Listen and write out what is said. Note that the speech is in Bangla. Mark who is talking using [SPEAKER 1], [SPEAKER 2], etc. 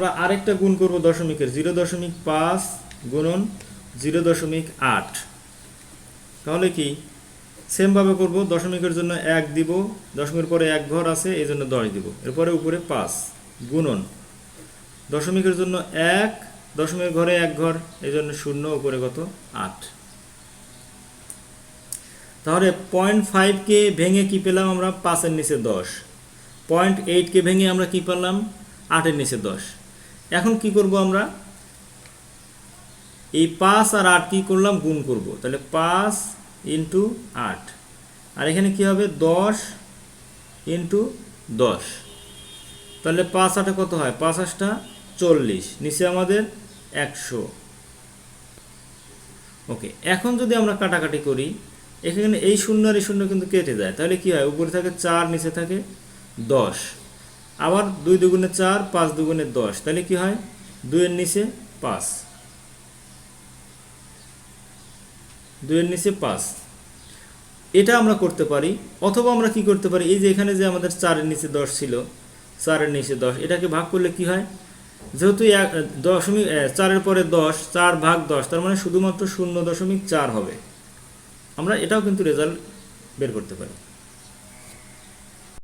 [SPEAKER 1] আমরা আরেকটা গুণ করব দশমিকের, জিরো দশমিক পাঁচ গুণন জিরো দশমিক আট। তাহলে কি? সেমভাবে করব, দশমিকের জন্য এক দিব, দশমিকের পরে এক ঘর আছে, এই জন্য দশ দিব। এরপরে উপরে পাঁচ গুণন। দশমিকের জন্য এক, দশমিকের ঘরে এক ঘর, এই জন্য শূন্য, উপরে কত? আট। তাহলে পয়েন্ট ফাইভকে ভেঙে কি পেলাম আমরা? পাঁচের নিচে দশ। পয়েন্ট এইটকে ভেঙে আমরা কি পেলাম আটের নিচে দশ। এখন কি করব আমরা? এই পাঁচ আর আট কি করলাম? গুণ করব। তাহলে পাঁচ ইন্টু আট। আর এখানে কি হবে? দশ ইন্টু দশ। তাহলে পাঁচ আটে কত হয়? পাঁচ আটটা চল্লিশ। নিচে আমাদের একশো। ওকে, এখন যদি আমরা কাটাকাটি করি, এখানে এই শূন্য আর এই শূন্য কিন্তু কেটে যায়। তাহলে কি হয়? উপরে থাকে চার, নিচে থাকে দশ। আবার দুই দুগুণে চার, পাঁচ দুগুণে দশ। তাহলে কি হয়? দুইয়ের নিচে পাঁচ। দুইয়ের নিচে পাঁচ। এটা আমরা করতে পারি, অথবা আমরা কি করতে পারি? এই যে এখানে যে আমাদের চারের নিচে দশ ছিল, চারের নিচে দশ, এটাকে ভাগ করলে কি হয়? যেহেতু এক, দশমিক চারের পরে দশ, চার ভাগ দশ, তার মানে শুধুমাত্র শূন্য দশমিক চার হবে। আমরা এটাও কিন্তু রেজাল্ট বের করতে পারি।